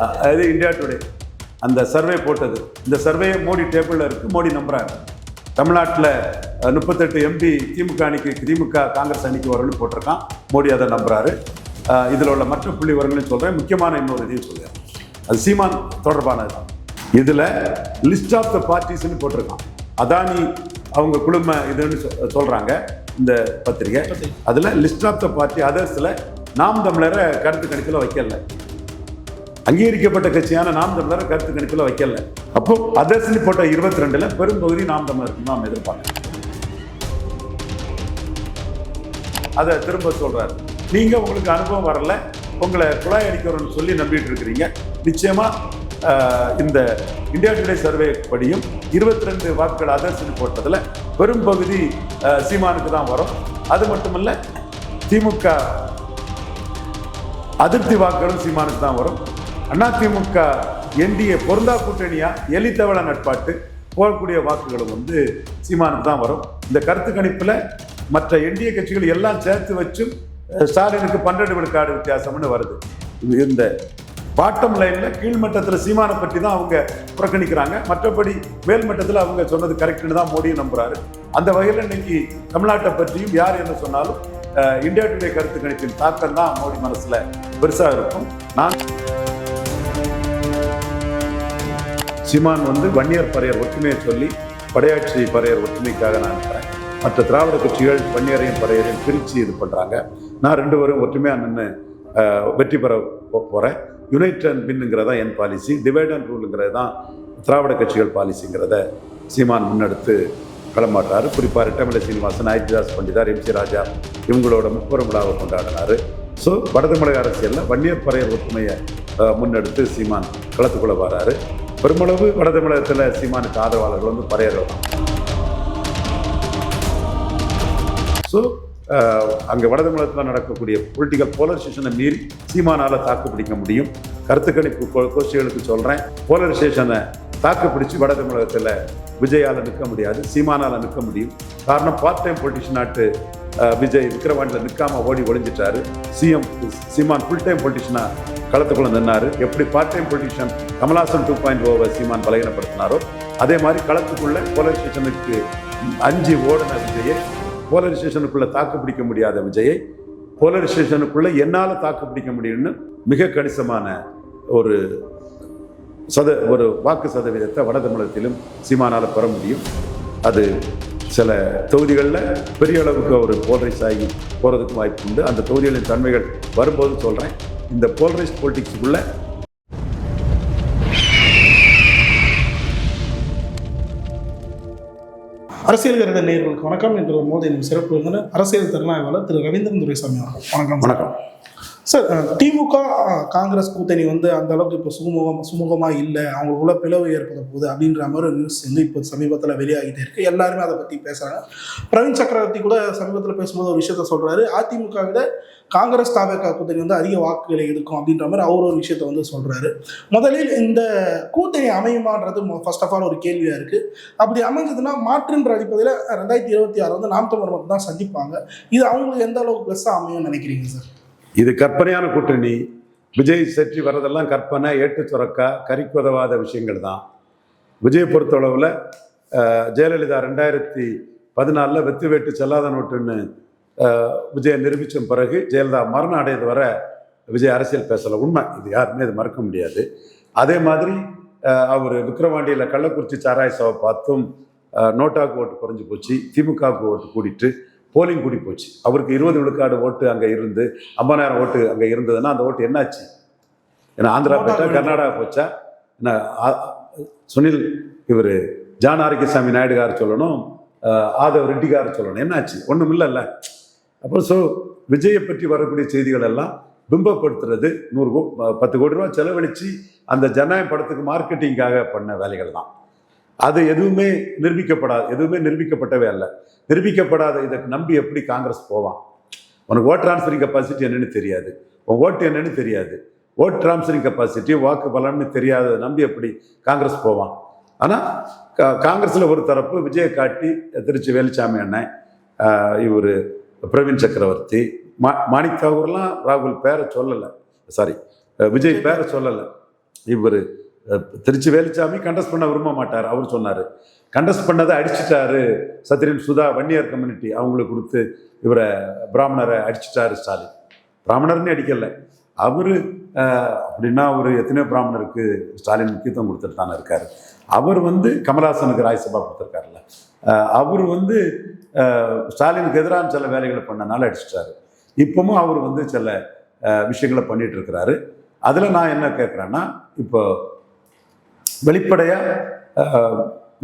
அது India today அந்த survey போட்டது. இந்த சர்வே மோடி டேபிளில் இருக்குது மோடி நம்புறாரு. தமிழ்நாட்டில் முப்பத்தெட்டு எம்பி திமுக அணிக்கு திமுக காங்கிரஸ் அணிக்கு வரும்னு போட்டிருக்கான். மோடி அதை நம்புறாரு. இதில் உள்ள மற்ற புள்ளி விவரங்களையும் சொல்கிறேன் முக்கியமான இன்னொரு இதையும் சொல்கிறேன் அது சீமான் தொடர்பானது. தான் இதில் லிஸ்ட் ஆஃப் த பார்ட்டிஸ்னு போட்டிருக்கான். அதானி அவங்க குழும இதுன்னு சொ- சொல்றாங்க. இந்த பத்திரிகை. அதில் லிஸ்ட் ஆஃப் த பார்ட்டி அதர்ஸில் நாம் தமிழரை கருத்து கணிப்பில் வைக்கல. அங்கீகரிக்கப்பட்ட கட்சியான நாம் தமிழரை கருத்து கணிப்பில் வைக்கல. அப்போ அதர்சனி போட்ட இருபத்தி ரெண்டுல பெரும்பகுதி நாம் தமிழருக்கு நாம் எதிர்பார்க்கலாம் அதை திரும்ப சொல்றாரு. நீங்க உங்களுக்கு அனுபவம் வரல உங்களை குழாய் அடிக்கிறோம்னு சொல்லி நம்பிட்டு இருக்கிறீங்க. நிச்சயமா ஆஹ், இந்த இந்தியா டுடே சர்வே படியும் இருபத்தி ரெண்டு வாக்குகள் அதர்சனி போட்டதுல பெரும்பகுதி ஆஹ், சீமானுக்கு தான் வரும். அது மட்டுமல்ல திமுக அதிருப்தி வாக்குகளும் சீமானுக்கு தான் வரும். அதிமுக என்டிஏ பொருந்தா கூட்டணியா எலித்தவள நட்பாட்டு போகக்கூடிய வாக்குகளும் வந்து சீமானுக்கு தான் வரும். இந்த கருத்து கணிப்பில் மற்ற என்டிஏ கட்சிகள் எல்லாம் சேர்த்து வச்சும் ஸ்டாலினுக்கு பன்னெண்டு விழுக்காடு வித்தியாசம்னு வருது. இந்த பாட்டம் லைனில் கீழ்மட்டத்தில் சீமானை பற்றி தான் அவங்க புறக்கணிக்கிறாங்க. மற்றபடி மேல்மட்டத்தில் அவங்க சொன்னது கரெக்டுன்னு தான் மோடியும் நம்புறாரு. அந்த வகையில் இன்னைக்கு தமிழ்நாட்டை பற்றியும் யார் என்ன சொன்னாலும் இந்தியா டுடே கருத்து கணிப்பின் தாக்கம் தான் மோடி மனசில் பெருசாக இருக்கும். நான் சீமான் வந்து வன்னியர் பறையர் ஒற்றுமையை சொல்லி படையாட்சி பறையர் ஒற்றுமைக்காக நான் இருக்கிறேன். மற்ற திராவிட கட்சிகள் வன்னியரையும் பறையரையும் பிரித்து இது பண்ணுறாங்க நான் ரெண்டு பேரும் ஒற்றுமையாக நின்று வெற்றி பெற போகிறேன் யுனைட் அண்ட் பின்னுங்கிறதா என் பாலிசி டிவைட் அண்ட் ரூலுங்கிறது தான் திராவிட கட்சிகள் பாலிசிங்கிறத சீமான் முன்னெடுத்து களமாட்டார் குறிப்பாக ரெட்டமலை சீனிவாசன் ஐத்திதாஸ் பண்டிதார் எம் சி ராஜா இவங்களோட முப்பெரும் விழாவை கொண்டாடினார். ஸோ வடதமிழக அரசியலில் வன்னியர் பறையர் ஒற்றுமையை முன்னெடுத்து சீமான் களத்துக்குள்ளே வராரு. பெருமளவு வடதமிழகத்தில் சீமானுக்கு ஆதரவாளர்கள் வந்து பறையர்கள் ஸோ அங்கே வடதமிழகத்தில் நடக்கக்கூடிய பொலிட்டிக்கல் போலரைசேஷனை மீறி சீமானால் தாக்கு பிடிக்க முடியும். கருத்து கணிப்பு கோஷ்டிகளுக்கு சொல்கிறேன் போலரைசேஷனை தாக்கு பிடிச்சி வடதமிழகத்தில் விஜயால் நிற்க முடியாது சீமானால் நிற்க முடியும். காரணம் பார்ட் டைம் பொலிட்டிஷியன் நாட்டு அஹ், விஜய் விக்ரவாண்டியில் நிற்காம ஓடி ஒழிஞ்சிட்டாரு சிஎம் சீமான் ஃபுல் டைம் பொலிட்டிஷனாக களத்துக்குள்ள நின்னாரு. எப்படி part time politician Kamal Haasan two point ஓவை Seeman பலகீனப்படுத்தினாரோ அதே மாதிரி களத்துக்குள்ள போலரைசேஷனுக்கு அஞ்சு ஓடின விஜயை போலரைசேஷனுக்குள்ள தாக்கு பிடிக்க முடியாத விஜயை போலரைசேஷனுக்குள்ள என்னால் தாக்கு பிடிக்க முடியும்னு மிக கணிசமான ஒரு சத ஒரு வாக்கு சதவீதத்தை வட தமிழகத்திலும் சீமானால் பெற முடியும். அது சில தொகுதிகளில் பெரிய அளவுக்கு ஒரு போலரைஸ் ஆகி போகிறதுக்கும் வாய்ப்பு உண்டு அந்த தொகுதிகளின் தன்மைகள் வரும்போது சொல்கிறேன் இந்த போலரைஸ் பொலிட்டிக்ஸுக்குள்ள அரசியல் கருத நேர்களுக்கு வணக்கம். என்ற மோதியின் சிறப்பு விருந்தினர் அரசியல் திறனாய்வாளர் திரு ரவீந்திரன் துரைசாமி அவர்கள். வணக்கம் வணக்கம். சார் திமுக காங்கிரஸ் கூட்டணி வந்து அந்த அளவுக்கு இப்போ சுமூகம் சுமூகமாக இல்லை அவங்களுக்குள்ள பிளவு ஏற்பட போகுது அப்படின்ற மாதிரி ஒரு நியூஸ் வந்து இப்போ சமீபத்தில் வெளியாகிட்டே இருக்கு. எல்லாருமே அதை பற்றி பேசுகிறாங்க பிரவீன் சக்கரவர்த்தி கூட சமீபத்தில் பேசும்போது ஒரு விஷயத்த சொல்கிறாரு அதிமுக விட காங்கிரஸ் தாவேக்கா கூட்டணி வந்து அதிக வாக்குகளை எடுக்கும் அப்படின்ற மாதிரி அவர் ஒரு விஷயத்த வந்து சொல்கிறாரு முதலில் இந்த கூட்டணி அமையுமான்றது ஃபர்ஸ்ட் ஆஃப் ஆல் ஒரு கேள்வியாக இருக்குது அப்படி அமைஞ்சதுன்னா மாற்றுன்ற அடிப்படையில் ரெண்டாயிரத்தி இருபத்தி ஆறு வந்து நாம் தமிழர் மட்டும் தான் சந்திப்பாங்க. இது அவங்களுக்கு எந்த அளவுக்கு ப்ளஸ்ஸாக அமையும்னு நினைக்கிறீங்க சார்? இது கற்பனையான கூட்டணி. விஜய் செற்றி வர்றதெல்லாம் கற்பனை ஏட்டு சுரக்கா கறிக்குதவாத விஷயங்கள் தான். விஜயை பொறுத்தளவில் ஜெயலலிதா ரெண்டாயிரத்தி பதினாலில் வெத்து வேட்டு செல்லாத நோட்டுன்னு விஜயை நிரூபித்த பிறகு ஜெயலலிதா மரணம் அடையது வர விஜய் அரசியல் பேசலை. உண்மை. இது யாருமே இது மறக்க முடியாது. அதே மாதிரி அவர் விக்ரவாண்டியில் கள்ளக்குறிச்சி சாராய சபை பார்த்தும் அஹ், நோட்டாவுக்கு ஓட்டு குறைஞ்சி போச்சு. திமுகவுக்கு ஓட்டு கூடிட்டு போலிங் கூடி போச்சு. அவருக்கு இருபது விழுக்காடு ஓட்டு அங்கே இருந்து ஐம்பதாயிரம் ஓட்டு அங்கே இருந்ததுன்னா அந்த ஓட்டு என்னாச்சு? ஏன்னா ஆந்திரா போச்சா கர்நாடகா போச்சா? என்ன சுனில் இவர் ஜான் ஆரோக்கியசாமி நாயுடு கார் சொல்லணும் அஹ், ஆதவ் ரெட்டி கார் சொல்லணும். என்னாச்சு? ஒன்றும் இல்லைல்ல. அப்போ ஸோ விஜயை பற்றி வரக்கூடிய செய்திகள் எல்லாம் பிம்பப்படுத்துறது நூறு கோ பத்து கோடி ரூபா செலவழித்து அந்த ஜனநாயக படத்துக்கு மார்க்கெட்டிங்காக பண்ண வேலைகள் தான். அது எதுவுமே நிரூபிக்கப்படாது எதுவுமே நிரூபிக்கப்பட்டவே அல்ல. நிரூபிக்கப்படாத இதை நம்பி எப்படி காங்கிரஸ் போவான்? உனக்கு ஓட் டிரான்ஸ்ஃபரிங் கெப்பாசிட்டி என்னன்னு தெரியாது. உன் ஓட்டு என்னன்னு தெரியாது. ஓட் டிரான்ஸ்ஃபரிங் கெப்பாசிட்டி வாக்கு பலன்னு தெரியாததை நம்பி எப்படி காங்கிரஸ் போவான்? ஆனால் காங்கிரஸில் ஒரு தரப்பு விஜயை காட்டி திருச்சி வேலுச்சாமி அண்ணன் இவர் பிரவீன் சக்கரவர்த்தி மா மாணிக் தாகூர்லாம் ராகுல் பேரை சொல்லலை. சாரி விஜய் பேரை சொல்லலை. இவர் திருச்சி வேலுச்சாமி கண்டஸ்ட் பண்ண விரும்ப மாட்டார் அவர் சொன்னார். கண்டஸ்ட் பண்ணதை அடிச்சிட்டாரு சத்ரியன் சுதா வன்னியர் கம்யூனிட்டி அவங்களுக்கு கொடுத்து இவரை பிராமணரை அடிச்சிட்டாரு ஸ்டாலின். பிராமணர்னே அடிக்கல. அவர் அப்படின்னா அவர் எத்தனையோ பிராமணருக்கு ஸ்டாலின் முக்கியத்துவம் கொடுத்துட்டு தானே இருக்காரு. அவர் வந்து கமலாசனுக்கு ராஜ்யசபா கொடுத்துருக்காருல்ல. அவர் வந்து ஸ்டாலினுக்கு எதிரான சில வேலைகளை பண்ணனால அடிச்சிட்டாரு. இப்பவும் அவர் வந்து சில விஷயங்களை பண்ணிட்டு இருக்கிறாரு. அதில் நான் என்ன கேட்குறேன்னா இப்போ வெளிப்படையாக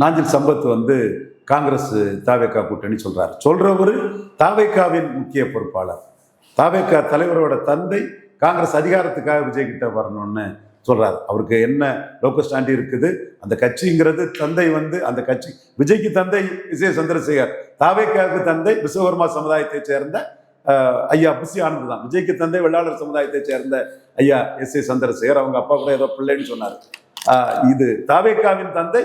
நாஞ்சில் சம்பத் வந்து காங்கிரஸ் தாவேக்கா கூட்டணி சொல்கிறார் சொல்கிறவர் தாவேக்காவின் முக்கிய பொறுப்பாளர். தாவேக்கா தலைவரோட தந்தை காங்கிரஸ் அதிகாரத்துக்காக விஜய் கிட்ட வரணும்னு சொல்கிறார் அவருக்கு என்ன லோக்கல் ஸ்டாண்டி இருக்குது? அந்த கட்சிங்கிறது தந்தை வந்து அந்த கட்சி விஜய்க்கு தந்தை விஜய சந்திரசேகர் தாவேக்காவுக்கு தந்தை விஸ்வகர்மா சமுதாயத்தை சேர்ந்த ஐயா புசி ஆனந்த் தான். விஜய்க்கு தந்தை வெள்ளாளர் சமுதாயத்தை சேர்ந்த ஐயா எஸ். ஏ. சந்திரசேகர் அவங்க அப்பா கூட ஏதோ பிள்ளைன்னு சொன்னார். இது தாவேக்காவின் தந்தை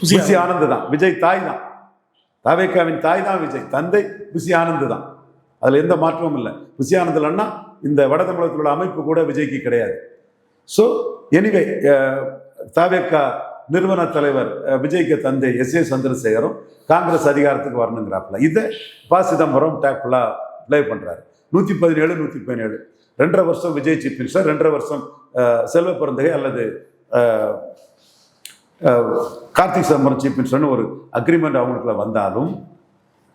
புசி ஆனந்த் தான். விஜய் தாய் தான். தாவேக்காவின் தாய் தான் விஜய். தந்தை புசி ஆனந்த் தான். அதுல எந்த மாற்றமும் இல்லை. புசி ஆனந்த் அண்ணா இந்த வட தமிழகத்தில் அமைப்பு கூட விஜய்க்கு கிடையாது. ஸோ எனிவே தாவேக்கா நிறுவன தலைவர் விஜய்க்கு தந்தை எஸ் ஏ சந்திரசேகரும் காங்கிரஸ் அதிகாரத்துக்கு வரணுங்கிறாப்புல. இதை ப சிதம்பரம் டேக்ஃபுல்லா ப்ளே பண்றாரு. நூற்றி பதினேழு நூற்றி பதினேழு. ரெண்டரை வருஷம் விஜய் சீஃப் மினிஸ்டர் ரெண்டரை வருஷம் செல்வ பிறந்தகை அல்லது கார்த்திக் சிதம்பரம் சீஃப் மினிஸ்டர்னு ஒரு அக்ரிமெண்ட் அவங்களுக்குள்ள வந்தாலும்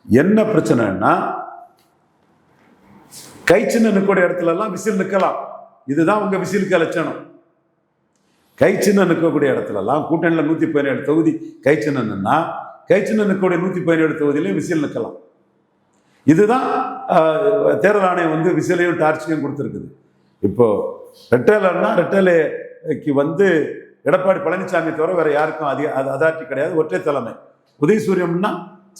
என்ன பிரச்சனைன்னா கை சின்ன நிற்கக்கூடிய இடத்துலலாம் விசில் நிற்கலாம் இதுதான் உங்கள் விசிலுக்கு லட்சணம். கை சின்ன நிற்கக்கூடிய இடத்துலலாம் கூட்டணியில் நூற்றி பதினேழு தொகுதி கை சின்னன்னா கை சின்ன நிற்கக்கூடிய நூற்றி பதினேழு தொகுதியிலையும் விசில் நிற்கலாம் இதுதான் தேர்தல் ஆணையம் வந்து விசிலையும் டார்ச்சையும் கொடுத்துருக்குது. இப்போது ரெட்டேலர்னா ரெட்டேலைக்கு வந்து எடப்பாடி பழனிசாமி தவிர வேறு யாருக்கும் அதிக அது அதாட்டி கிடையாது. ஒற்றை தலைமை. உதயசூரியம்னா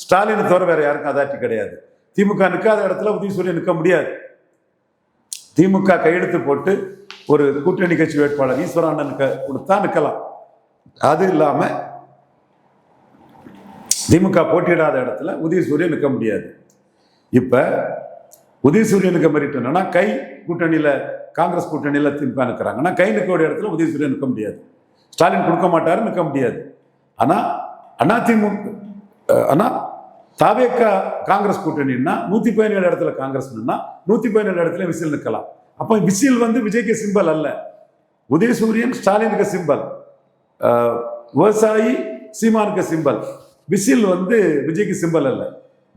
ஸ்டாலினை தவிர வேறு யாருக்கும் அதாட்டி கிடையாது. திமுக நிற்காத இடத்துல உதயசூரியன் நிற்க முடியாது. திமுக கையெழுத்து போட்டு ஒரு கூட்டணி கட்சி வேட்பாளர் ஈஸ்வரானனுக்கு கொடுத்தா நிற்கலாம் அது இல்லாமல் திமுக போட்டியிடாத இடத்துல உதயசூரியன் நிற்க முடியாது. இப்ப உதயசூரியனுக்கு மெரிட் என்னன்னா கை கூட்டணியில காங்கிரஸ் கூட்டணியில திமுக நிற்கிறாங்கன்னா கை நிற்கக்கூடிய இடத்துல உதயசூரியன் நிற்க முடியாது. ஸ்டாலின் கொடுக்க மாட்டாரு நிற்க முடியாது. ஆனா அண்ணா திமுக ஆனா தாவேக்கா காங்கிரஸ் கூட்டணின்னா நூத்தி பதினேழு இடத்துல காங்கிரஸ் நின்னா நூத்தி பதினேழு இடத்துல விசில் நிற்கலாம் அப்போ விசில் வந்து விஜய்க்கு சிம்பல் அல்ல. உதயசூரியன் ஸ்டாலினுக்கு சிம்பல். விவசாயி சீமானுக்கு சிம்பல். விசில் வந்து விஜய்க்கு சிம்பல் அல்ல.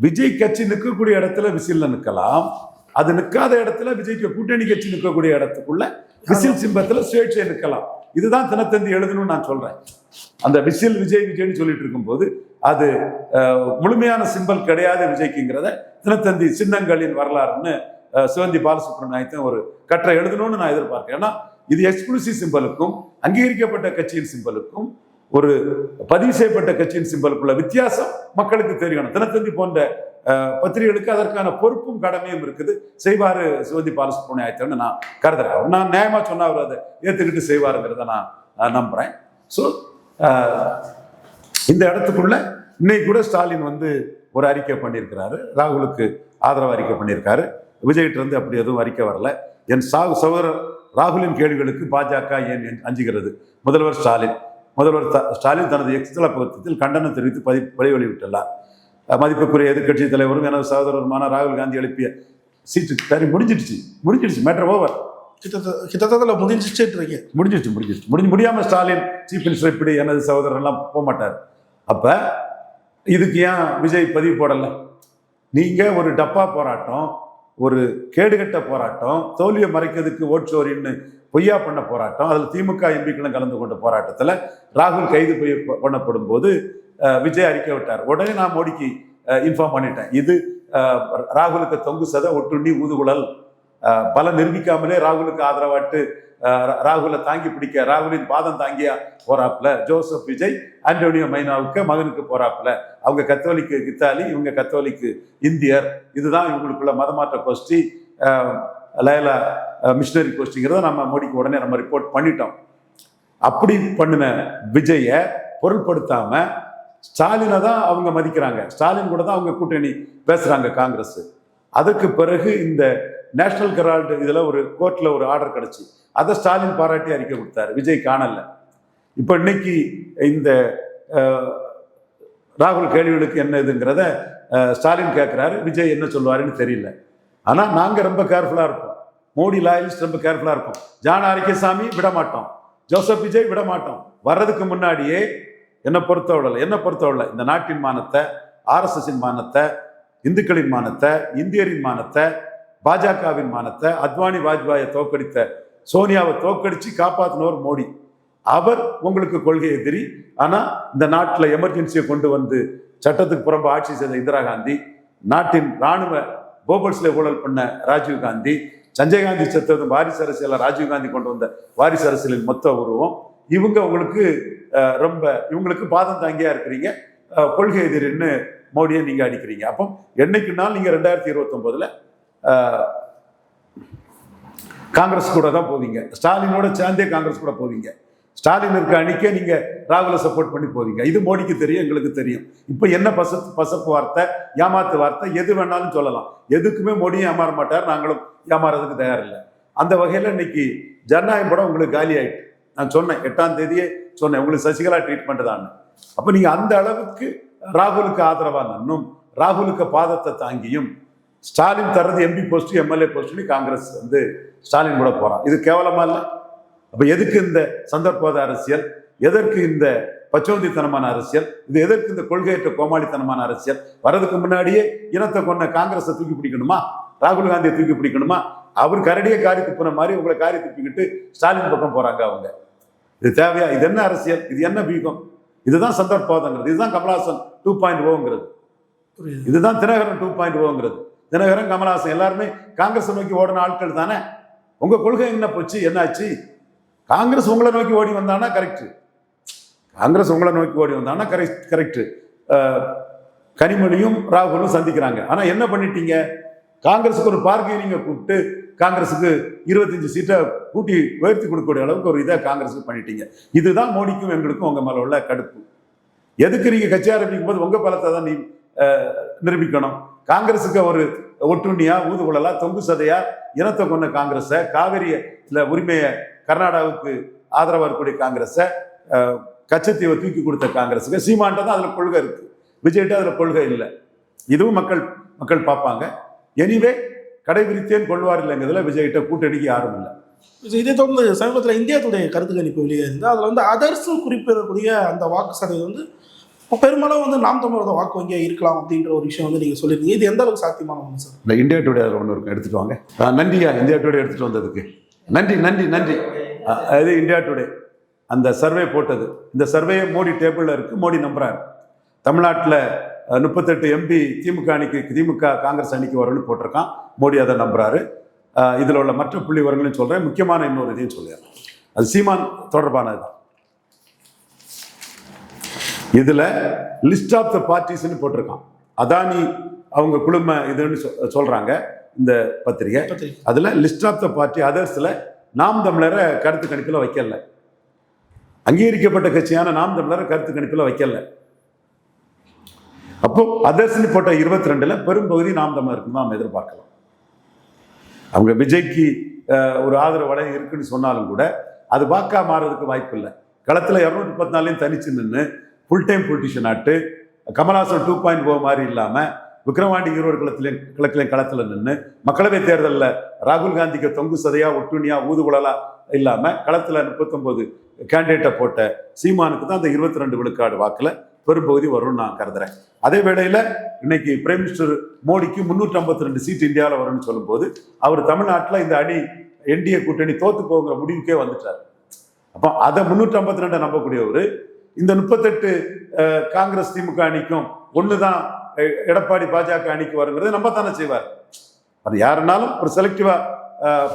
விஜய் கட்சி நிற்கக்கூடிய இடத்துல விசில்ல நிற்கலாம். அது நிற்காத இடத்துல விஜய்க்கு கூட்டணி கட்சி நிற்கக்கூடிய இடத்துக்குள்ள விசில் சிம்பத்துல சுயேட்சை நிற்கலாம். இதுதான் தினத்தந்தி எழுதணும்னு நான் சொல்றேன். அந்த விசில் விஜய் விஜய்னு சொல்லிட்டு இருக்கும்போது அது முழுமையான சிம்பல் கிடையாது விஜய்க்குங்கிறத தினத்தந்தி சின்னங்களின் வரலாறுன்னு சிவந்தி பாலசுப்ரமணியத்தின் ஒரு கட்டுரை எழுதணும்னு நான் எதிர்பார்க்கிறேன். ஏன்னா இது எக்ஸ்க்ளூசிவ் சிம்பலுக்கும் அங்கீகரிக்கப்பட்ட கட்சியின் சிம்பலுக்கும் ஒரு பதிவு செய்யப்பட்ட கட்சியின் சிம்பலுக்குள்ள வித்தியாசம் மக்களுக்கு தெரியணும் தினத்தந்தி போன்ற பத்திரிகைகளுக்கு அதற்கான பொறுப்பும் கடமையும் இருக்குது. செய்வாரு சிவந்தி பாலசுப்ரமணியத்தன்னு நான் கருதுறேன். அவர் நான் நியாயமா சொன்னா அவர் அதை ஏத்துக்கிட்டு செய்வாருங்கிறத நான் நம்புறேன். ஸோ இந்த இடத்துக்குள்ள இன்னைக்கு கூட ஸ்டாலின் வந்து ஒரு அறிக்கை பண்ணியிருக்கிறாரு. ராகுலுக்கு ஆதரவு அறிக்கை பண்ணியிருக்காரு. விஜய்கிட்ட இருந்து அப்படி எதுவும் அறிக்கை வரல. என் சா சகோதரர் ராகுலின் கேள்விகளுக்கு பாஜக ஏன் என் அஞ்சுகிறது? முதல்வர் ஸ்டாலின் முதல்வர் ஸ்டாலின் தனது எக்ஸ்தல பக்கத்தில் கண்டனம் தெரிவித்து பதி வெளியிட்டுள்ளார் அஹ் மதிப்புக்குரிய எதிர்க்கட்சி தலைவரும் எனது சகோதரருமான ராகுல் காந்தி எழுப்பிய சீட்டு சரி முடிஞ்சிடுச்சு முடிஞ்சிடுச்சு மேட்டர் ஓவர் கிட்டத்தட்ட இருக்கேன் முடிஞ்சிருச்சு முடிஞ்சிருச்சு முடிஞ்சு முடியாம ஸ்டாலின் சீஃப் மினிஸ்டர் இப்படி எனது சகோதரர் எல்லாம் போக மாட்டார் அப்ப இதுக்கு ஏன் விஜய் பதிவு போடல? நீங்க ஒரு டப்பா போராட்டம் ஒரு கேடுகட்ட போராட்டம் தோல்வியை மறைக்கிறதுக்கு ஓட்சோரின்னு பொய்யா பண்ண போராட்டம் அதில் திமுக எம்பிக்களும் கலந்து கொண்ட போராட்டத்தில் ராகுல் கைது பொய் பண்ணப்படும் போது விஜய் அறிக்கை விட்டார். உடனே நான் மோடிக்கு இன்ஃபார்ம் பண்ணிட்டேன். இது ராகுலுக்கு தொங்கு சத ஒட்டுண்ணி ஊதுகுழல். பல பலம் நிரூபிக்காமலே ராகுலுக்கு ஆதரவாட்டு ராகுலை தாங்கி பிடிக்க ராகுலின் பாதம் தாங்கியா போறாப்புல. ஜோசப் விஜய் ஆண்டோனியோ மைனாவுக்கு மகனுக்கு போறாப்புல. அவங்க கத்தோலிக்கு இத்தாலி இவங்க கத்தோலிக்கு இந்தியர். இதுதான் இவங்களுக்குள்ள மதமாற்ற கோஷ்டி. லயலா மிஷினரி கோஷ்டிங்கிறத நம்ம மோடிக்கு உடனே நம்ம ரிப்போர்ட் பண்ணிட்டோம். அப்படி பண்ணின விஜயை பொருட்படுத்தாம ஸ்டாலினை தான் அவங்க மதிக்கிறாங்க. ஸ்டாலின் கூட தான் அவங்க கூட்டணி பேசுறாங்க காங்கிரஸ். அதுக்கு பிறகு இந்த நேஷனல் கெரால்டு இதில் ஒரு கோர்ட்டில் ஒரு ஆர்டர் கிடச்சி. அதை ஸ்டாலின் பாராட்டி அறிக்கை கொடுத்தாரு. விஜய் காணல. இப்போ இன்னைக்கு இந்த ராகுல் கேள்விகளுக்கு என்ன இதுங்கிறத ஸ்டாலின் கேட்குறாரு விஜய் என்ன சொல்லுவாருன்னு தெரியல. ஆனால் நாங்கள் ரொம்ப கேர்ஃபுல்லாக இருப்போம். மோடி லாயலிஸ்ட் ரொம்ப கேர்ஃபுல்லாக இருப்போம். ஜான் ஆரோக்கியசாமி விட மாட்டோம். ஜோசப் விஜய் விட மாட்டோம். வர்றதுக்கு முன்னாடியே என்னை பொறுத்தவரை என்னை பொறுத்தவரை இந்த நாட்டின் மானத்தை ஆர்எஸ்எஸின் மானத்தை இந்துக்களின் மானத்தை இந்தியரின் மானத்தை பாஜகவின் மானத்தை அத்வானி வாஜ்பாயை தோக்கடித்த சோனியாவை தோக்கடிச்சு காப்பாற்றினவர் மோடி. அவர் உங்களுக்கு கொள்கை எதிரி. ஆனால் இந்த நாட்டில் எமர்ஜென்சியை கொண்டு வந்து சட்டத்துக்கு புறம்பு ஆட்சி செய்த இந்திரா காந்தி நாட்டின் ராணுவ போபல்ஸ்ல ஊழல் பண்ண ராஜீவ் காந்தி சஞ்சய் காந்தி செத்தது வாரிசு அரசியலில் ராஜீவ் காந்தி கொண்டு வந்த வாரிசு அரசியலின் மொத்த உருவம். இவங்க உங்களுக்கு ரொம்ப இவங்களுக்கு பாதம் தாங்கியா இருக்கிறீங்க. கொள்கை எதிரின்னு மோடியை நீங்கள் அடிக்கிறீங்க. அப்போ என்னைக்குனாலும் நீங்கள் ரெண்டாயிரத்தி இருபத்தொம்போதில் காங்கிரஸ் கூட தான் போவீங்க. ஸ்டாலினோட சேர்ந்தே காங்கிரஸ் கூட போவீங்க. ஸ்டாலின் இருக்க அணிக்கே நீங்கள் ராகுலை சப்போர்ட் பண்ணி போவீங்க. இது மோடிக்கு தெரியும் எங்களுக்கு தெரியும். இப்போ என்ன பசப்பு பசப்பு வார்த்தை ஏமாத்து வார்த்தை எது வேணாலும் சொல்லலாம். எதுக்குமே மோடியும் ஏமாற மாட்டார் நாங்களும் ஏமாறதுக்கு தயாரில்லை. அந்த வகையில் இன்னைக்கு ஜனநாயகம் படம் உங்களுக்கு காலி ஆயிட்டு. நான் சொன்னேன் எட்டாம் தேதியே சொன்னேன் உங்களுக்கு சசிகலா ட்ரீட்மெண்ட் தான். அப்போ நீங்கள் அந்த அளவுக்கு ராகுலுக்கு ஆதரவான இன்னும் ராகுலுக்கு பாதத்தை தாங்கியும் ஸ்டாலின் தர்றது எம்பி போஸ்ட் எம்எல்ஏ போஸ்ட்னு காங்கிரஸ் வந்து ஸ்டாலின் கூட போறான். இது கேவலமா இல்லை? அப்ப எதுக்கு இந்த சந்தர்ப்பவாத அரசியல்? எதற்கு இந்த பச்சோந்தித்தனமான அரசியல்? இது எதற்கு இந்த கொள்கையற்ற கோமாளித்தனமான அரசியல்? வர்றதுக்கு முன்னாடியே இனத்தை கொண்ட காங்கிரஸை தூக்கி பிடிக்கணுமா? ராகுல் காந்தியை தூக்கி பிடிக்கணுமா? அவர் கரடியை காரி துப்புன மாதிரி உங்களை காரி துப்பிக்கிட்டு ஸ்டாலின் பக்கம் போறாங்க அவங்க. இது தேவையா? இது என்ன அரசியல்? இது என்ன வீகம் இதுதான் சந்தர்ப்பவாதங்கிறது. இதுதான் கமலஹாசன் டூ பாயிண்ட் ஓங்கிறது. இதுதான் தினகரன் டூ பாயிண்ட் ஓங்கிறது. தினகரன் கமலஹாசன் எல்லாருமே காங்கிரஸ் நோக்கி ஓடின ஆட்கள் தானே? உங்கள் கொள்கை என்ன போச்சு? என்னாச்சு? காங்கிரஸ் உங்களை நோக்கி ஓடி வந்தானா கரெக்ட் காங்கிரஸ் உங்களை நோக்கி ஓடி வந்தானா கரெக்ட் கரெக்டு கனிமொழியும் ராகுலும் சந்திக்கிறாங்க. ஆனால் என்ன பண்ணிட்டீங்க? காங்கிரஸுக்கு ஒரு பார்க்கையை நீங்கள் கூப்பிட்டு காங்கிரஸுக்கு இருபத்தஞ்சு சீட்டை கூட்டி உயர்த்தி கொடுக்கக்கூடிய அளவுக்கு ஒரு இதை காங்கிரஸுக்கு பண்ணிட்டீங்க. இதுதான் மோடிக்கும் எங்களுக்கும் உங்கள் மேலே உள்ள கடுப்பு. எதுக்கு நீங்கள் கட்சி ஆரம்பிக்கும் போது உங்கள் பலத்தை தான் நீ நிரூபிக்கணும். காங்கிரஸுக்கு ஒரு ஒட்டுண்ணியா ஊதுகுழலா தொங்கு சதையா இனத்தை கொண்ட காங்கிரஸை காவிரியில உரிமையை கர்நாடகாவுக்கு ஆதரவாக இருக்கக்கூடிய காங்கிரஸை கச்சத்தீவை தூக்கி கொடுத்த காங்கிரஸுக்கு சீமான்ட்ட தான் அதில் கொள்கை இருக்கு. விஜய்கிட்ட அதில் கொள்கை இல்லை. இதுவும் மக்கள் மக்கள் பார்ப்பாங்க. எனிவே கடைபிடித்தேன் கொள்வார் இல்லைங்கிறதுல விஜய்கிட்ட கூட்டணிக்கு யாரும் இல்லை. இதை தொடர்ந்து சமீபத்தில் இந்தியா டுடே கருத்து கணிப்பு வெளியே இருந்தால் அதில் வந்து அதர்ஸ் குறிப்பிடக்கூடிய அந்த வாக்கு சதவீதம் வந்து பெரும்பாலும் வந்து நாம் தமிழர் வாக்கு வங்கியாக இருக்கலாம் அப்படின்ற ஒரு விஷயம் வந்து நீங்கள் சொல்லியிருந்தீங்க இது எந்த அளவுக்கு சாத்தியமான ஒன்று சார்? இந்த இந்தியா டுடே அதில் ஒன்று இருக்கும் எடுத்துட்டு வாங்க. ஆ, நன்றியா இந்தியா டுடே எடுத்துட்டு வந்ததுக்கு. நன்றி நன்றி நன்றி. அது இந்தியா டுடே. அந்த சர்வே போட்டது. இந்த சர்வே மோடி டேபிளில் இருக்கு. மோடி நம்புறார். தமிழ்நாட்டில் முப்பத்தெட்டு எம்பி திமுக அணிக்கு திமுக காங்கிரஸ் அணிக்கு வரணும்னு போட்டிருக்கான். மோடி அதை நம்புறாரு. இதில் உள்ள மற்ற புள்ளி விவரங்களையும் சொல்கிறேன் முக்கியமான இன்னொரு இதையும் சொல்லிடுறேன். அது சீமான் தொடர்பானது தான் இதுல லிஸ்ட் ஆஃப் த பார்ட்டிஸ்னு போட்டிருக்கான். அதானி அவங்க குழும இதுன்னு சொ- சொல்றாங்க இந்த பத்திரிகை. அதுல லிஸ்ட் ஆஃப் த பார்ட்டி அதர்ஸ்ல நாம் தமிழரை கருத்து கணிப்பில் வைக்கல. அங்கீகரிக்கப்பட்ட கட்சியான நாம் தமிழரை கருத்து கணிப்பில் வைக்கல. அப்போ அதர்ஸ்னு போட்ட இருபத்தி ரெண்டுல பெரும்பகுதி நாம் தமிழருக்கு நாம் எதிர்பார்க்கலாம். அவங்க விஜய்க்கு ஒரு ஆதரவு வளையம் இருக்குன்னு சொன்னாலும் கூட அது வாக்கா மாறதுக்கு வாய்ப்பு இல்லை. களத்தில் இரநூத்தி முப்பத்தி நாலையும் தனிச்சு நின்று ஃபுல் டைம் பொலிட்டிஷியன் ஆட்டு கமல்ஹாசன் டூ பாயிண்ட் ஓ மாதிரி இல்லாமல் விக்ரவாண்டி ஈரோடு களத்திலையும் கிழக்கிலையும் களத்தில் நின்று மக்களவை தேர்தலில் ராகுல் காந்திக்கு தொங்கு சதையா ஒட்டுணியாக ஊதுகுழலா இல்லாமல் களத்தில் முப்பத்தொம்போது கேண்டிடேட்டை போட்ட சீமானுக்கு தான் அந்த இருபத்தி ரெண்டு விழுக்காடு வாக்கில் பெரும்பகுதி வரும்னு நான் கருதுறேன். அதே வேளையில் இன்னைக்கு பிரைம் மினிஸ்டர் மோடிக்கு முந்நூற்றி ஐம்பத்தி ரெண்டு சீட் இந்தியாவில் வரும்னு சொல்லும்போது அவர் தமிழ்நாட்டில் இந்த அணி என்டிஏ கூட்டணி தோத்து போகிற முடிவுக்கே வந்துட்டார். அப்போ அதை முந்நூற்றி ஐம்பத்தி ரெண்டை நம்பக்கூடியவர் இந்த முப்பத்தெட்டு காங்கிரஸ் திமுக அணிக்கும் ஒன்று தான் எடப்பாடி பாஜக அணிக்கு வருங்கிறது நம்ம தானே செய்வார். அது யாருனாலும் ஒரு செலக்டிவாக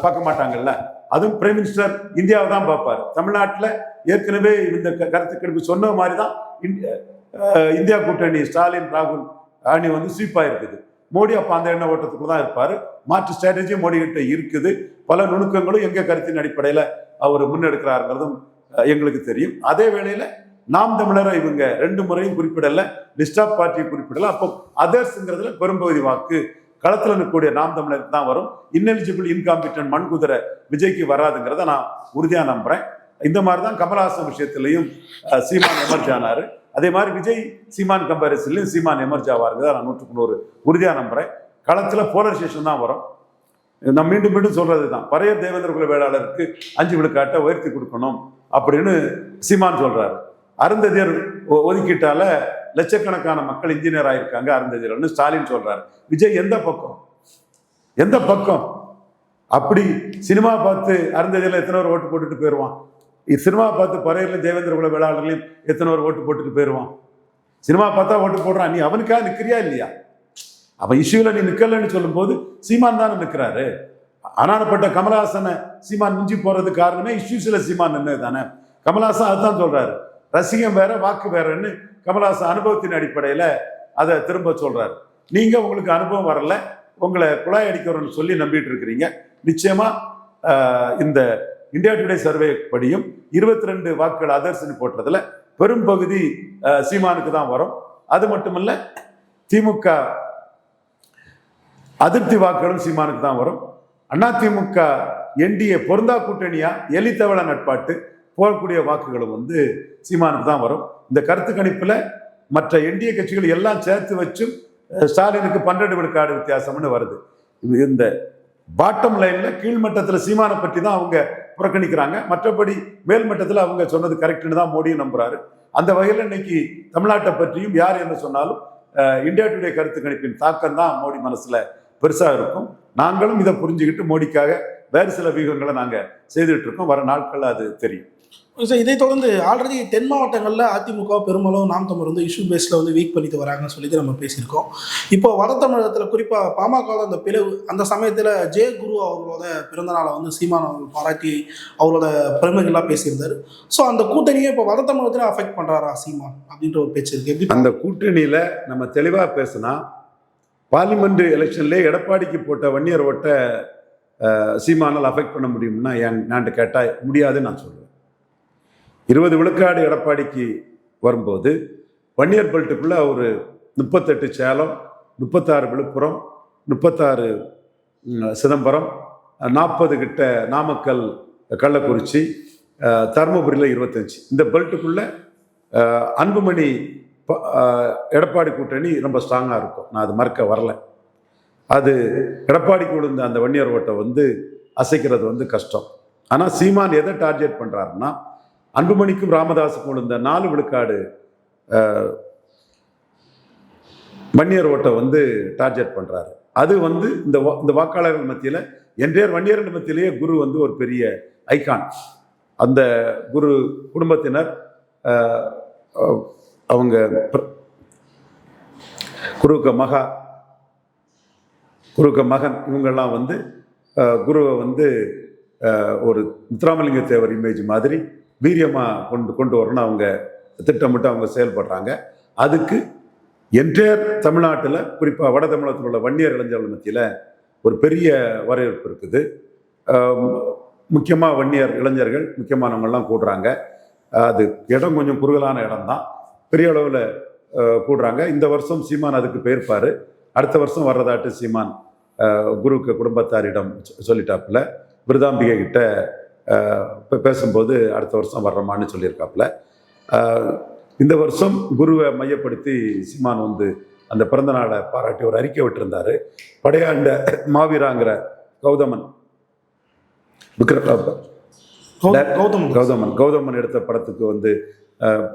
பார்க்க மாட்டாங்கல்ல. அதுவும் பிரைம் மினிஸ்டர் இந்தியாவை தான் பார்ப்பார். தமிழ்நாட்டில் ஏற்கனவே இந்த க- கருத்து கணிப்பு சொன்ன மாதிரி தான் இந்தியா கூட்டணி ஸ்டாலின் ராகுல் அணி வந்து ஸ்வீப்பாக இருக்குது மோடி அப்போ அந்த எண்ண ஓட்டத்துக்குள்ள தான் இருப்பார். மாற்று ஸ்ட்ராட்டஜியும் மோடி கிட்ட இருக்குது. பல நுணுக்கங்களும் எங்கள் கருத்தின் அடிப்படையில் அவர் முன்னெடுக்கிறாருங்கிறதும் எங்களுக்கு தெரியும். அதே வேளையில் நாம் தமிழரை இவங்க ரெண்டு முறையும் குறிப்பிடல லிஸ்ட் ஆஃப் பார்ட்டியை குறிப்பிடல. அப்போ அதர்ஸ்ங்கிறதுல பெரும்பகுதி வாக்கு. களத்தில் இருக்கக்கூடிய நாம் தமிழருக்கு தான் வரும். இன்னெலிஜிபிள் இன்காம்பிட்டன் மண் குதிரை விஜய்க்கு வராதுங்கிறத நான் உறுதியாக நம்புறேன். இந்த மாதிரி தான் கமல்ஹாசன் விஷயத்திலையும் சீமான் எமர்ஜ் ஆனார். அதே மாதிரி விஜய் சீமான் கம்பாரிசன்லையும் சீமான் எமர்ஜ் ஆவாருங்கிறத நான் நூற்றுக்கு நூறு உறுதியாக நம்புறேன். களத்தில் போலரைசேஷன் தான் வரும். நான் மீண்டும் மீண்டும் சொல்றது தான் பறையர் தேவேந்திர குல வேளாளருக்கு அஞ்சு விழுக்காட்டை உயர்த்தி கொடுக்கணும் அப்படின்னு சீமான் சொல்றாரு. அருந்ததியர் ஒ- ஒதுக்கீட்டால லட்சக்கணக்கான மக்கள் இன்ஜினியர் ஆயிருக்காங்க அருந்ததியர்னு ஸ்டாலின் சொல்றாரு. விஜய் எந்த பக்கம்? எந்த பக்கம்? அப்படி சினிமா பார்த்து அருந்ததியில் எத்தனை பேர் ஓட்டு போட்டுட்டு போயிடுவான் சினிமா பார்த்து பறையர்லையும் தேவேந்திர குல வேளாளர்களையும் எத்தனை பேர் ஓட்டு போட்டுட்டு போயிடுவான் சினிமா பார்த்தா ஓட்டு போடுறான். நீ அவனுக்காக நிற்கிறியா இல்லையா? அவன் இஷ்யூல நீ நிக்கலன்னு சொல்லும்போது சீமான் தானே நிற்கிறாரு அனானப்பட்ட கமலஹாசனை சீமான் மிஞ்சி போறது காரணமே இஷ்யூஸ்ல சீமான் நின்று தானே கமலஹாசன் அதுதான் சொல்றாரு. ரசிகம் வேற வாக்கு வேறன்னு கமலஹாசன் அனுபவத்தின் அடிப்படையில அதை திரும்ப சொல்றாரு. நீங்க உங்களுக்கு அனுபவம் வரல உங்களை குழாய் அடிக்கிறோம்னு சொல்லி நம்பிட்டு இருக்கிறீங்க. நிச்சயமா இந்த இந்தியா டுடே சர்வே படியும் இருபத்தி ரெண்டு வாக்குகள் அதர்ஸ்னு போட்டதுல பெரும் பகுதி சீமானுக்கு தான் வரும். அது மட்டுமல்ல திமுக அதிருப்தி வாக்குகளும் சீமானுக்கு தான் வரும். அதிமுக என்டிஏ பொருந்தா கூட்டணியா எலித்தவள நட்பாட்டு போகக்கூடிய வாக்குகளும் வந்து சீமானுக்கு தான் வரும். இந்த கருத்து கணிப்பில் மற்ற என்டிஏ கட்சிகள் எல்லாம் சேர்த்து வச்சும் ஸ்டாலினுக்கு பன்னெண்டு விழுக்காடு வித்தியாசம்னு வருது. இந்த பாட்டம் லைனில் கீழ்மட்டத்தில் சீமானை பற்றி தான் அவங்க புறக்கணிக்கிறாங்க. மற்றபடி மேல்மட்டத்தில் அவங்க சொன்னது கரெக்டுன்னு தான் மோடியும் நம்புறாரு. அந்த வகையில் இன்னைக்கு தமிழ்நாட்டை பற்றியும் யார் என்ன சொன்னாலும் இந்தியா டுடே கருத்து கணிப்பின் தாக்கம் தான் மோடி மனசில் பெருசாக இருக்கும். நாங்களும் இதை புரிஞ்சுக்கிட்டு மோடிக்காக வேறு சில வியூகங்களை நாங்கள் செய்துட்டு இருக்கோம். வர நாட்களில் அது தெரியும். சார் இதை தொடர்ந்து ஆல்ரெடி தென் மாவட்டங்களில் அதிமுக பெருமளவு நாம் தமிழ் வந்து இஷ்யூ பேஸில் வந்து வீக் பண்ணிட்டு வராங்கன்னு சொல்லிட்டு நம்ம பேசியிருக்கோம். இப்போ வட தமிழகத்தில் குறிப்பாக பாமக அந்த பிளவு அந்த சமயத்தில் ஜெய குரு அவர்களோட பிறந்தநாளை வந்து சீமான் அவர்கள் பாராட்டி அவரோட பெருமைகள்லாம் பேசியிருந்தார். ஸோ அந்த கூட்டணியை இப்போ வட தமிழகத்தில் அஃபெக்ட் பண்ணுறாரா சீமான் அப்படின்ற ஒரு பேச்சு இருக்குது எப்படி அந்த கூட்டணியில் நம்ம தெளிவாக பேசினா பார்லிமெண்ட் எலெக்ஷன்லேயே எடப்பாடிக்கு போட்ட வன்னியர் ஓட்டை சீமானால் அஃபெக்ட் பண்ண முடியும்னா என் நான் கேட்டால் முடியாதுன்னு நான் சொல்லுவேன் இருபது விழுக்காடு எடப்பாடிக்கு வரும்போது வன்னியர் பெல்ட்டுக்குள்ளே ஒரு முப்பத்தெட்டு சேலம் முப்பத்தாறு விழுப்புரம் முப்பத்தாறு சிதம்பரம் நாற்பது கிட்ட நாமக்கல் கள்ளக்குறிச்சி தருமபுரியில் இருபத்தஞ்சி. இந்த பெல்ட்டுக்குள்ளே அன்புமணி ப- எடப்பாடி கூட்டணி ரொம்ப ஸ்ட்ராங்காக இருக்கும். நான் அது மறக்க வரல. அது எடப்பாடிக்கு விழுந்த அந்த வன்னியர் ஓட்டை வந்து அசைக்கிறது வந்து கஷ்டம். ஆனால் சீமான் எதை டார்கெட் பண்ணுறாருன்னா அன்புமணிக்கும் ராமதாஸுக்கும் விழுந்த நாலு விழுக்காடு வன்னியர் ஓட்டை வந்து டார்கெட் பண்ணுறாரு அது வந்து இந்த வா- இந்த வாக்காளர்கள் மத்தியில் என்றையர் வன்னியர்கள் மத்தியிலேயே குரு வந்து ஒரு பெரிய ஐகான் அந்த குரு குடும்பத்தினர் அவங்க குருக்க மகா குருக்க மகன் இவங்கெல்லாம் வந்து குருவை வந்து ஒரு முத்துராமலிங்க தேவர் இமேஜ் மாதிரி வீரியமாக கொண்டு கொண்டு வரணும்னு அவங்க திட்டமிட்டு அவங்க செயல்படுறாங்க. அதுக்கு என்டையர் தமிழ்நாட்டில் குறிப்பாக வட தமிழகத்தில் உள்ள வன்னியர் இளைஞர்கள் மத்தியில் ஒரு பெரிய வரவேற்பு இருக்குது. முக்கியமாக வன்னியர் இளைஞர்கள் முக்கியமானவங்கள்லாம் கூடுறாங்க. அது இடம் கொஞ்சம் குறுகலான இடம் தான் பெரிய அளவில் கூடுறாங்க. இந்த வருஷம் சீமான் அதுக்கு போயிருப்பார். அடுத்த வருஷம் வர்றதாட்டு சீமான் குருவுக்கு குடும்பத்தாரிடம் சொ- சொல்லிட்டாப்புல. விருதாம்பிகை கிட்ட அஹ், பே- பேசும்போது அடுத்த வருஷம் வர்றோமான்னு சொல்லியிருக்காப்புல. இந்த வருஷம் குருவை மையப்படுத்தி சீமான் வந்து அந்த பிறந்த நாளை பாராட்டி ஒரு அறிக்கை விட்டிருந்தாரு. படையாண்ட மாவீராங்கிற கௌதமன். விக்ர கௌ- கௌதம் கௌதமன். கௌதமன். எடுத்த படத்துக்கு வந்து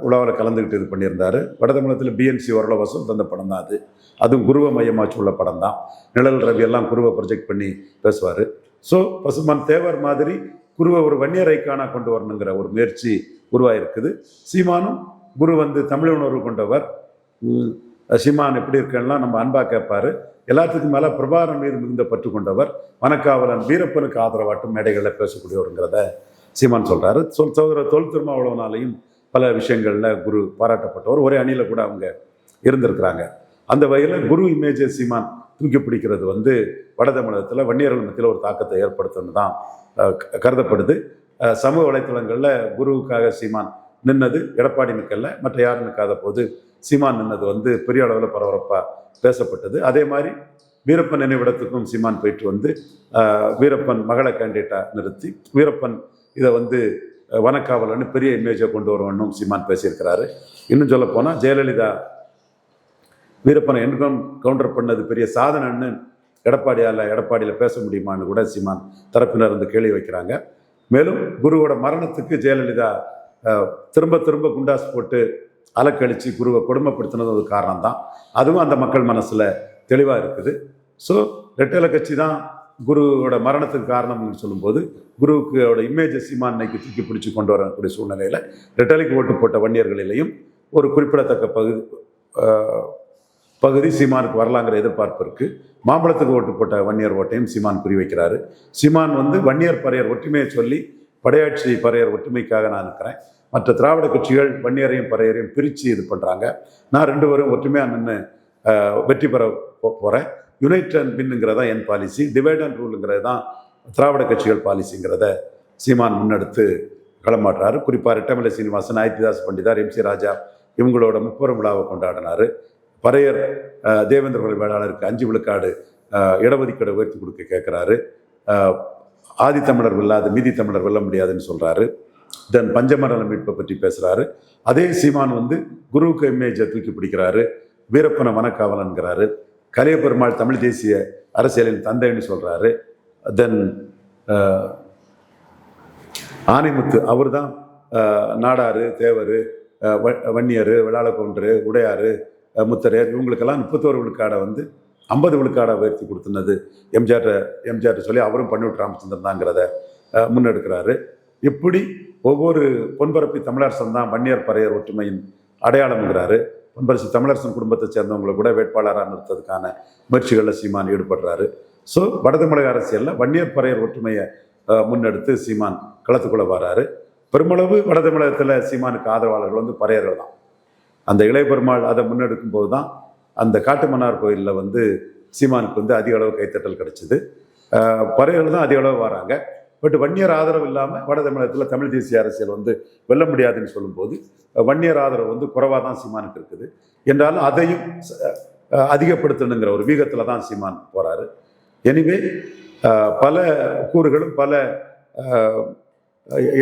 உழவில் கலந்துக்கிட்டு இது பண்ணியிருந்தாரு. வடதமிழகத்தில் பிஎன்சி ஓரளவசம் தந்த படம் தான் அது. அதுவும் குருவை மையமாச்சு உள்ள படம் தான் நிழல் ரவி எல்லாம் குருவை ப்ரொஜெக்ட் பண்ணி பேசுவார். ஸோ பசுமான் தேவர் மாதிரி குருவை ஒரு வன்னியர் ஐக்கானா கொண்டு வரணுங்கிற ஒரு முயற்சி உருவாயிருக்குது. சீமானும் குரு வந்து தமிழ் உணர்வு கொண்டவர். சீமான் எப்படி இருக்கேன்னா நம்ம அன்பா கேட்பார். எல்லாத்துக்கும் மேலே பிரபாரம் மீது மிகுந்த பற்று கொண்டவர். வனக்காவலன் வீரப்பனுக்கு ஆதரவாட்டும் மேடைகளில் பேசக்கூடியவருங்கிறத சீமான் சொல்கிறாரு சொல் சோதர தொல் திருமாவளவனாலையும் பல விஷயங்களில் குரு பாராட்டப்பட்டவர். ஒரே அணியில் கூட அவங்க இருந்திருக்கிறாங்க. அந்த வகையில் குரு இமேஜை சீமான் தூக்கி பிடிக்கிறது வந்து வட தமிழகத்தில் வன்னியர்கள் மத்தியில் ஒரு தாக்கத்தை ஏற்படுத்தும்னு தான் க- கருதப்படுது. சமூக வலைத்தளங்களில் குருவுக்காக சீமான் நின்னது எடப்பாடி நிற்கல மற்ற யாரும் நிற்காத போது சீமான் நின்னது வந்து பெரிய அளவில் பரபரப்பாக பேசப்பட்டது. அதே மாதிரி வீரப்பன் நினைவிடத்துக்கும் சீமான் போயிட்டு வந்து வீரப்பன் மகளை கேண்டிடேட்டாக நிறுத்தி வீரப்பன் இதை வந்து வனக்காவலன்னு பெரிய இமேஜை கொண்டு வருவனும் சீமான் பேசியிருக்கிறாரு. இன்னும் சொல்லப்போனால் ஜெயலலிதா வீரப்பனை என்கம் கவுண்டர் பண்ணது பெரிய சாதனைன்னு எடப்பாடியால் எடப்பாடியில் பேச முடியுமான்னு கூட சீமான் தரப்பினர் வந்து கேள்வி வைக்கிறாங்க. மேலும் குருவோட மரணத்துக்கு ஜெயலலிதா திரும்ப திரும்ப குண்டாஸ் போட்டு அலக்கழித்து குருவை கொடுமைப்படுத்தினது ஒரு காரணம் தான் அதுவும் அந்த மக்கள் மனசில் தெளிவாக இருக்குது. ஸோ ரெட்டலை கட்சி தான் குருவோட மரணத்துக்கு காரணம்னு சொல்லும்போது குருவுக்கு அவரோட இமேஜை சீமான் இன்னைக்கு தூக்கி பிடிச்சி கொண்டு வரக்கூடிய சூழ்நிலையில் ரெட்டலைக்கு ஓட்டு போட்ட வன்னியர்களிலையும் ஒரு குறிப்பிடத்தக்க பகுதி பகுதி சீமானுக்கு வரலாங்கிற எதிர்பார்ப்பு இருக்குது மாம்பழத்துக்கு ஓட்டு போட்ட வன்னியர் ஓட்டையும் சீமான் குறிவைக்கிறாரு சீமான் வந்து வன்னியர் பறையர் ஒற்றுமையை சொல்லி படையாட்சி பறையர் ஒற்றுமைக்காக நான் இருக்கிறேன். மற்ற திராவிட கட்சிகள் வன்னியரையும் பறையரையும் பிரித்து இது பண்ணுறாங்க நான் ரெண்டு பேரும் ஒற்றுமையாக நின்று வெற்றி பெற போகிறேன் யுனைட் அண்ட் பின்னுங்கிறதா என் பாலிசி. டிவைட் அண்ட் ரூலுங்கிறது தான் திராவிட கட்சிகள் பாலிசிங்கிறத சீமான் முன்னெடுத்து களமாட்டுறாரு குறிப்பாக ரெட்டமலை சீனிவாசன் ஆயித்திதாஸ் பண்டிதார் எம் சி ராஜா இவங்களோட முப்பெரும் விழாவை கொண்டாடினார். பறையர் தேவேந்திர வேளாளருக்கு அஞ்சு விழுக்காடு இடஒதுக்கீடு உயர்த்தி கொடுக்க கேட்குறாரு. ஆதித்தமிழர் வெல்லாது மீதி தமிழர் வெல்ல முடியாதுன்னு சொல்கிறாரு தென் பஞ்சமண்டல மீட்பை பற்றி பேசுகிறாரு அதே சீமான் வந்து குருவுக்கு இமேஜை தூக்கி பிடிக்கிறாரு. வீரப்பன வனக்காவலன்கிறாரு கலியபெருமாள் தமிழ் தேசிய அரசியலின் தந்தைன்னு சொல்கிறாரு தென் ஆனைமுத்து அவர் தான் நாடாறு தேவர் வன்னியர் விளாளக்கொன்று உடையாறு முத்தரையர் இவங்களுக்கெல்லாம் முப்பத்தோரு விழுக்காடை வந்து ஐம்பது விழுக்காடை உயர்த்தி கொடுத்துனது எம்ஜிஆர் எம்ஜிஆர் சொல்லி அவரும் பண்ணிவிட்டு ராமச்சந்திரன் தாங்கிறத முன்னெடுக்கிறாரு. இப்படி ஒவ்வொரு பொன்பரப்பி தமிழரசன் தான் வன்னியர் பறையர் ஒற்றுமையின் அடையாளம்ங்கிறாரு. பொன்பரசு தமிழரசன் குடும்பத்தை சேர்ந்தவங்களை கூட வேட்பாளராக நிறுத்ததுக்கான முயற்சிகளில் சீமான் ஈடுபடுறாரு. ஸோ வடதமிழக அரசியலில் வன்னியர் பறையர் ஒற்றுமையை முன்னெடுத்து சீமான் களத்துக்குள்ளே வராரு. பெருமளவு வடதமிழகத்தில் சீமானுக்கு ஆதரவாளர்கள் வந்து பறையர்கள் தான். அந்த இளையபெருமாள் அதை முன்னெடுக்கும் போது தான் அந்த காட்டுமன்னார் கோயிலில் வந்து சீமானுக்கு வந்து அதிக அளவு கைத்தட்டல் கிடைச்சிது. பறவைகள் பறையர்கள் தான் அதிக அளவு வராங்க. பட் வன்னியர் ஆதரவு இல்லாமல் வட தமிழகத்தில் தமிழ் தேசிய அரசியல் வந்து வெல்ல முடியாதுன்னு சொல்லும்போது வன்னியர் ஆதரவு வந்து குறைவாக தான் சீமானுக்கு இருக்குது. என்றாலும் அதையும் ச- அதிகப்படுத்தணுங்கிற ஒரு வீகத்தில் தான் சீமான் போகிறாரு எனிவே பல கூறுகளும் பல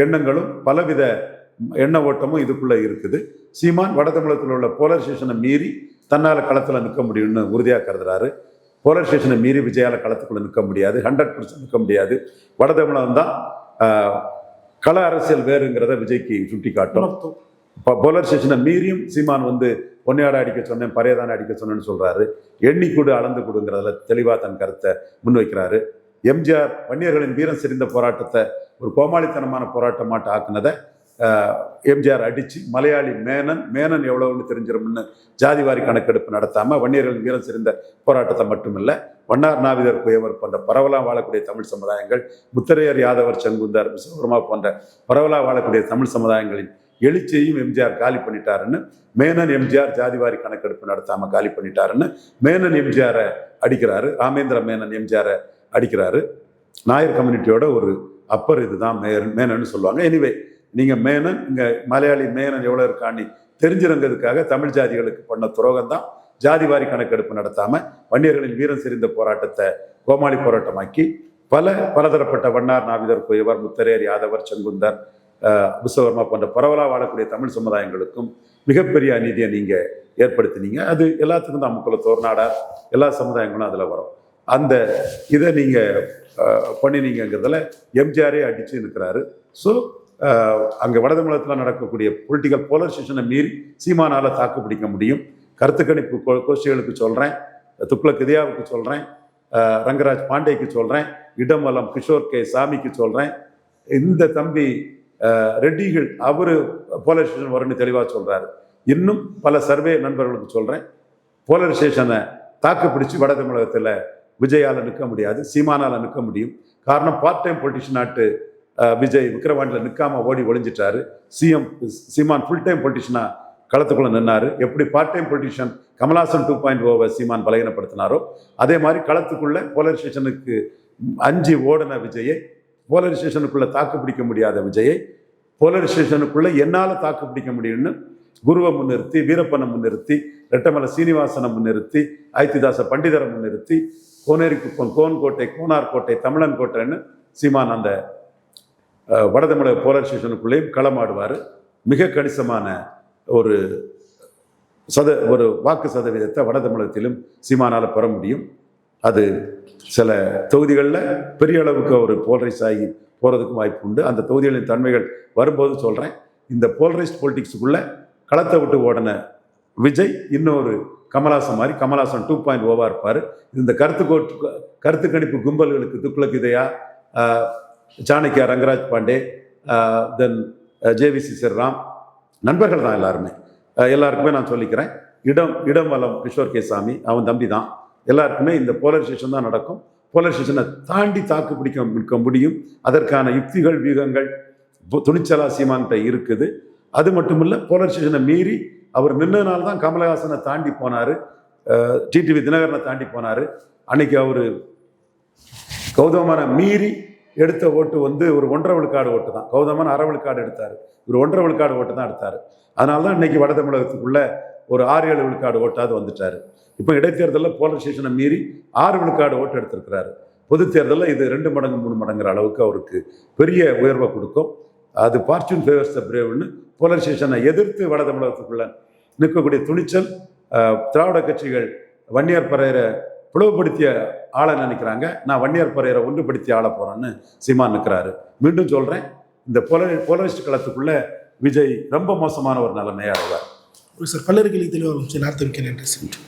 எண்ணங்களும் பலவித எண்ண ஓட்டமும் இதுக்குள்ளே இருக்குது. சீமான் வட தமிழகத்தில் உள்ள போலரைசேஷனை மீறி தன்னால் களத்தில் நிற்க முடியும்னு உறுதியாக கருதுறாரு. போலரைசேஷனை மீறி விஜயால களத்துக்குள்ள நிற்க முடியாது. ஹண்ட்ரட் பர்சன்ட் நிற்க முடியாது. வட தமிழகம் தான் கள அரசியல் வேறுங்கிறத விஜய்க்கு சுட்டி காட்டும். இப்போ போலரைசேஷனை மீறியும் சீமான் வந்து பொன்னையாட அடிக்க சொன்னேன் பறையதான அடிக்க சொன்னேன்னு சொல்றாரு. எண்ணி கொடு அளந்து கொடுங்கிறதுல தெளிவாக தன் கருத்தை முன்வைக்கிறாரு. எம்ஜிஆர் வன்னியர்களின் வீரம் செறிந்த போராட்டத்தை ஒரு கோமாளித்தனமான போராட்டமாட்ட ஆக்குனதை எம்ஜிஆர் அடித்து மலையாளி மேனன் மேனன் எவ்வளவுன்னு தெரிஞ்சிடும்னு ஜாதிவாரி கணக்கெடுப்பு நடத்தாமல் வன்னியர்கள் வீரம் சிறந்த போராட்டத்தை மட்டுமல்ல வண்ணார் நாவிதர் குயவர் போன்ற பரவலா வாழக்கூடிய தமிழ் சமுதாயங்கள் முத்தரையர் யாதவர் செங்குந்தர் விஸ்வகர்மா போன்ற பரவலா வாழக்கூடிய தமிழ் சமுதாயங்களின் எழுச்சியையும் எம்ஜிஆர் காலி பண்ணிட்டாருன்னு மேனன் எம்ஜிஆர் ஜாதிவாரி கணக்கெடுப்பு நடத்தாம காலி பண்ணிட்டாருன்னு மேனன் எம்ஜிஆரை அடிக்கிறாரு ராமேந்திர மேனன் எம்ஜிஆரை அடிக்கிறாரு. நாயர் கம்யூனிட்டியோட ஒரு அப்பர் இதுதான் மேனன் மேனன்னு சொல்லுவாங்க. எனிவே நீங்கள் மேனன் இங்கே மலையாளி மேனன் எவ்வளோ இருக்கான்னு தெரிஞ்சிருங்கிறதுக்காக தமிழ் ஜாதிகளுக்கு பண்ண துரோகம் தான் ஜாதிவாரி கணக்கெடுப்பு நடத்தாமல் வன்னியர்களின் வீரம் செறிந்த போராட்டத்தை கோமாளி போராட்டமாக்கி பல பலதரப்பட்ட வண்ணார் நாவிதர் குயவர் முத்தரையர் யாதவர் செங்குந்தர் விஸ்வகர்மா போன்ற பரவலாக வாழக்கூடிய தமிழ் சமுதாயங்களுக்கும் மிகப்பெரிய அநீதியை நீங்கள் ஏற்படுத்தினீங்க. அது எல்லாத்துக்கும் தான் அமுக்குள்ள தோர்நாடார் எல்லா சமுதாயங்களும் அதில் வரும். அந்த இதை நீங்கள் பண்ணினீங்கிறதுல எம்ஜிஆரே அடித்து நிற்கிறாரு ஸோ அங்கே வடதமிழகத்தில் நடக்கக்கூடிய பொலிட்டிக்கல் போலரைசேஷனை மீறி சீமானால் தாக்கு பிடிக்க முடியும். கருத்து கணிப்பு கோ- கோஷ்டிகளுக்கு சொல்கிறேன் துக்ளக் இதியாவுக்கு சொல்கிறேன் ரங்கராஜ் பாண்டேக்கு சொல்கிறேன் இடமலம் கிஷோர் கே சாமிக்கு சொல்கிறேன் இந்த தம்பி ரெட்டிகள் அவர் போலரைசேஷன் வரும்னு தெளிவாக சொல்கிறாரு இன்னும் பல சர்வே நண்பர்களுக்கு சொல்கிறேன் போலரைசேஷனை தாக்கு பிடிச்சி வட தமிழகத்தில் விஜயால் நிற்க முடியாது சீமானால் நிற்க முடியும். காரணம் பார்ட் டைம் பொலிட்டிஷியன் நாட்டு விஜய் விக்கிரவாண்டியில் நிற்காம ஓடி ஒளிஞ்சிட்டாரு. சிஎம் சீமான் ஃபுல் டைம் பொலிட்டிஷனாக களத்துக்குள்ளே நின்னார். எப்படி part time politician Kamal Haasan two point ஓவை Seeman பலகீனப்படுத்தினாரோ அதே மாதிரி களத்துக்குள்ளே போலரைசேஷனுக்கு அஞ்சு ஓடின விஜயை போலரைசேஷனுக்குள்ள தாக்கு பிடிக்க முடியாத விஜயை போலரைசேஷனுக்குள்ள என்னால் தாக்கு பிடிக்க முடியும்னு குருவை முன்னிறுத்தி வீரப்பனை முன்னிறுத்தி ரெட்டமலை சீனிவாசனை முன்னிறுத்தி ஐத்திதாச பண்டிதரை முன்னிறுத்தி கோனேரி குப்பம் கோன் கோட்டை கோனார் கோட்டை தமிழன் கோட்டைன்னு சீமான் அந்த வடதமிழக போலரைசேஷனுக்குள்ளேயும் களமாடுவார். மிக கணிசமான ஒரு சத ஒரு வாக்கு சதவீதத்தை வட தமிழகத்திலும் சீமானால் பெற முடியும். அது சில தொகுதிகளில் பெரிய அளவுக்கு ஒரு போலரைஸ் ஆகி போகிறதுக்கும் வாய்ப்பு உண்டு. அந்த தொகுதிகளின் தன்மைகள் வரும்போது சொல்கிறேன் இந்த போலரைஸ்ட் பொலிட்டிக்ஸுக்குள்ளே களத்தை விட்டு ஓடின விஜய் இன்னொரு கமலாசன் மாதிரி கமலாசன் டூ பாயிண்ட் ஓவாக oh இருப்பார். இந்த கருத்து கோட்டு கருத்து கணிப்பு கும்பல்களுக்கு துக்ளக் இதையா? Chanakya Rangaraj Pandey then JVC Sriram. நண்பர்கள் தான் எல்லாருமே. எல்லாருக்குமே நான் சொல்லிக்கிறேன். இடம் இடம் வளம் கிஷோர் கே சாமி அவன் தம்பி தான். எல்லாருக்குமே இந்த போலரைசேஷன் தான் நடக்கும். போலரைசேஷனை தாண்டி தாக்கு பிடிக்க பிடிக்க முடியும். அதற்கான யுக்திகள் வியூகங்கள் துணிச்சலா சீமான்கிட்ட இருக்குது. அது மட்டும் இல்லை போலரைசேஷனை மீறி அவர் நின்றனால தான் கமலஹாசனை தாண்டி போனார். டிடிவி தினகரனை தாண்டி போனார். அன்னைக்கு அவர் கௌதமான மீறி எடுத்த ஓட்டு வந்து ஒரு ஒன்றரை விழுக்காடு ஓட்டு தான். கௌதமன் அரை விழுக்காடு எடுத்தார். இவர் ஒன்றரை விழுக்காடு ஓட்டு தான் எடுத்தார். அதனால தான் இன்னைக்கு வட தமிழகத்துக்குள்ள ஒரு ஆறு ஏழு விழுக்காடு ஓட்டாவது வந்துட்டார். இப்போ இடைத்தேர்தலில் போலரைசேஷனை மீறி ஆறு விழுக்காடு ஓட்டு எடுத்திருக்கிறாரு. பொது தேர்தலில் இது ரெண்டு மடங்கு மூணு மடங்குற அளவுக்கு அவருக்கு பெரிய உயர்வை கொடுக்கும். அது ஃபார்ச்சூன் ஃபேவர்ஸ் த பிரேவ்னு போலரைசேஷனை எதிர்த்து வட தமிழகத்துக்குள்ள நிற்கக்கூடிய துணிச்சல் திராவிட கட்சிகள் வன்னியார் பறையரை பிளவுபடுத்திய ஆளை நினைக்கிறாங்க? நான் வன்னியர் பறையரை ஒன்றுபடுத்திய ஆளை போகிறேன்னு சீமான் நிற்கிறாரு மீண்டும் சொல்கிறேன் இந்த போல போலரிஸ்ட் களத்துக்குள்ளே விஜய் ரொம்ப மோசமான ஒரு நிலைமையா அடைவார் சார் பல்லருக்கு தெளிவாக சில அர்த்தம் நன்றி